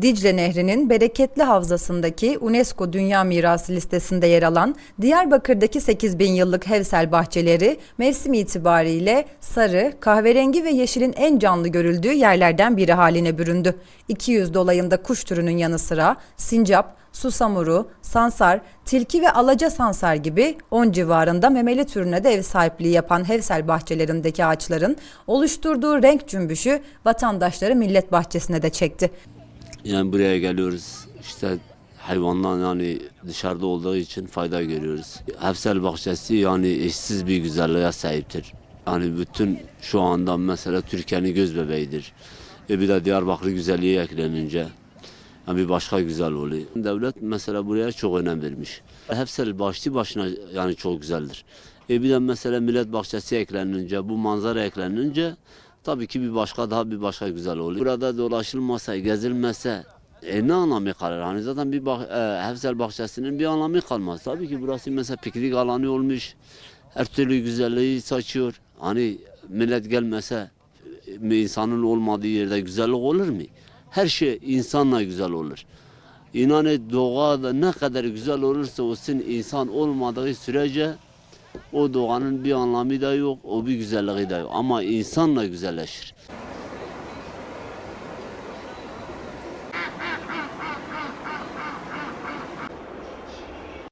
Dicle Nehri'nin bereketli havzasındaki UNESCO Dünya Mirası listesinde yer alan Diyarbakır'daki 8000 yıllık Hevsel bahçeleri mevsim itibariyle sarı, kahverengi ve yeşilin en canlı görüldüğü yerlerden biri haline büründü. 200 dolayında kuş türünün yanı sıra sincap, susamuru, sansar, tilki ve alaca sansar gibi 10 civarında memeli türüne de ev sahipliği yapan Hevsel bahçelerindeki ağaçların oluşturduğu renk cümbüşü vatandaşları millet bahçesine de çekti. Yani buraya geliyoruz. İşte hayvanlar yani dışarıda olduğu için fayda görüyoruz. Hepsel bahçesi yani eşsiz bir güzelliğe sahiptir. Yani bütün şu anda mesela Türkiye'nin göz bebeğidir. E bir de Diyarbakır güzelliği eklenince yani bir başka güzel oluyor. Devlet mesela buraya çok önem vermiş. Hepsel başlı başına yani çok güzeldir. E bir de mesela millet bahçesi eklenince, bu manzara eklenince tabii ki bir başka daha bir başka güzel oluyor. Burada dolaşılmasa, gezilmese e ne anlamı kalır? Hani zaten bir bah e, Hevsel bahçesinin bir anlamı kalmaz. Tabii ki burası mesela piknik alanı olmuş. Her türlü güzelliği saçıyor. Hani millet gelmese e, insanın olmadığı yerde güzellik olur mu? Her şey insanla güzel olur. İnanın doğada ne kadar güzel olursa olsun insan olmadığı sürece o doğanın bir anlamı da yok, o bir güzelliği de yok. Ama insanla güzelleşir.